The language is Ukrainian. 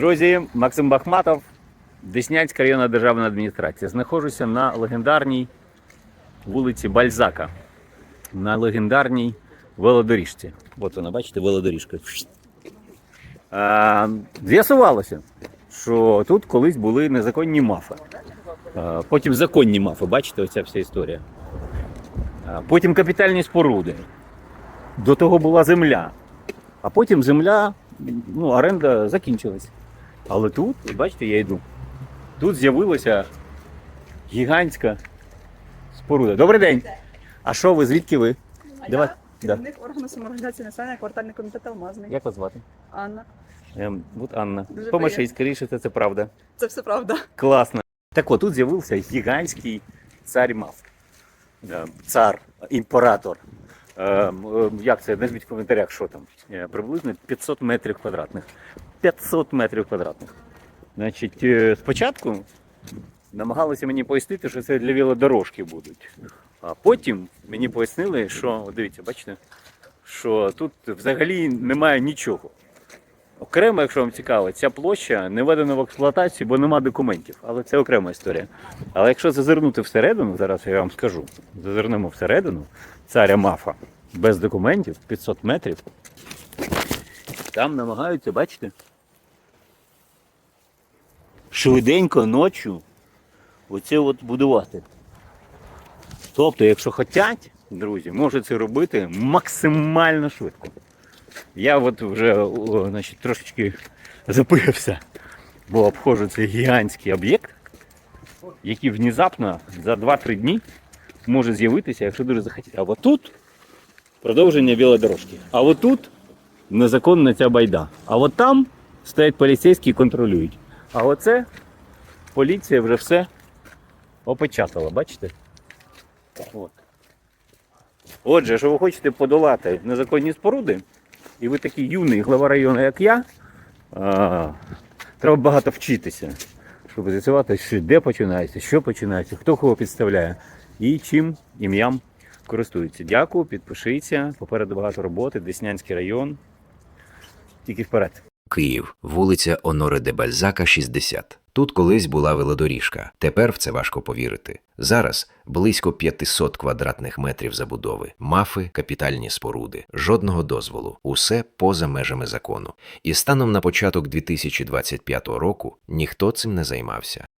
Друзі, Максим Бахматов, Деснянська районна державна адміністрація. Знаходжуся на легендарній вулиці Бальзака, на легендарній велодоріжці. От вона, бачите, велодоріжка. З'ясувалося, що тут колись були незаконні мафи. А, Потім законні мафи, бачите, оця вся історія. А, Потім капітальні споруди. До того була земля. А потім земля, ну, оренда закінчилась. Але тут, бачите, я йду. Тут з'явилася гігантська споруда. Добрий день! А що ви? Звідки ви? А Давай, я да. керівник органу самоорганізації населення квартальний комітет Алмазний. Як вас звати? Анна. Ем, от Анна. Дуже приємно. скоріше, це, це правда. Це все правда. Класно. Так от тут з'явився гігантський цар маф. Е, Цар, імператор. Е, м, е, Як це? Назвіть в коментарях, що там. Е, Приблизно 500 метрів квадратних. 500 метрів квадратних. Значить, е, спочатку намагалися мені пояснити, що це для велодорожки будуть. А потім мені пояснили, що, дивіться, бачите, що тут взагалі немає нічого. Окремо, якщо вам цікаво, ця площа не введена в експлуатацію, бо нема документів. Але це окрема історія. Але якщо зазирнути всередину, зараз я вам скажу, зазирнемо всередину, царя мафа без документів, 500 метрів, там намагаються, бачите, швиденько ночі оце от будувати. Тобто, якщо хочуть, друзі, можуть це робити максимально швидко. Я от вже значить, трошечки запилився, бо обходжу цей гігантський об'єкт, який внезапно за 2-3 дні може з'явитися, якщо дуже захотіти. А от тут продовження велодорожки. А от тут незаконна ця байда. А от там стоять поліцейські і контролюють. А оце поліція вже все опечатала, бачите? От. Отже, якщо ви хочете подолати незаконні споруди, і ви такий юний глава району, як я, а, треба багато вчитися, щоб з'ясувати, де починається, що починається, хто кого підставляє і чим ім'ям користується. Дякую, підпишіться. Попереду багато роботи, Деснянський район. Тільки вперед. Київ, вулиця Оноре де Бальзака, 60. Тут колись була велодоріжка. Тепер в це важко повірити. Зараз близько 500 квадратних метрів забудови, мафи, капітальні споруди, жодного дозволу, усе поза межами закону. І станом на початок 2025 року ніхто цим не займався.